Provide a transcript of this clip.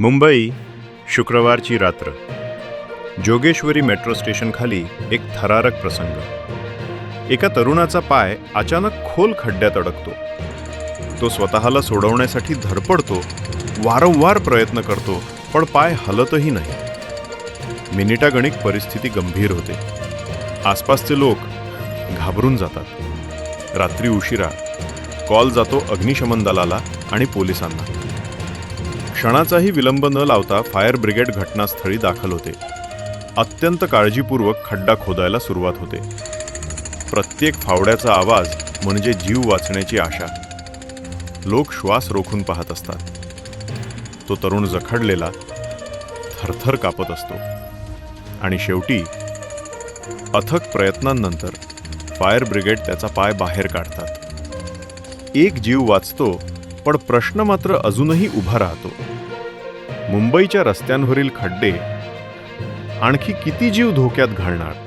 मुंबई शुक्रवारची रात्र. जोगेश्वरी मेट्रो स्टेशनखाली एक थरारक प्रसंग. एका तरुणाचा पाय अचानक खोल खड्ड्यात अडकतो. तो स्वतःला सोडवण्यासाठी धडपडतो वारंवार प्रयत्न करतो पण पाय हलतही नाही. मिनिटागणिक परिस्थिती गंभीर होते. आसपासचे लोक घाबरून जातात. रात्री उशिरा. कॉल जातो अग्निशमन दलाला आणि पोलिसांना. क्षणाचाही विलंब न लावता फायर ब्रिगेड घटनास्थळी दाखल होते. अत्यंत काळजीपूर्वक खड्डा खोदायला सुरुवात होते. प्रत्येक फावड्याचा आवाज म्हणजे जीव वाचण्याची आशा. लोक श्वास रोखून पाहत असतात. तो तरुण जखडलेला थरथर कापत असतो. आणि शेवटी अथक प्रयत्नांनंतर फायर ब्रिगेड त्याचा पाय बाहेर काढतात. एक जीव वाचतो पण प्रश्न मात्र अजूनही उभा राहतो. मुंबईच्या रस्त्यांवरील खड्डे आणखी किती जीव धोक्यात घालणार?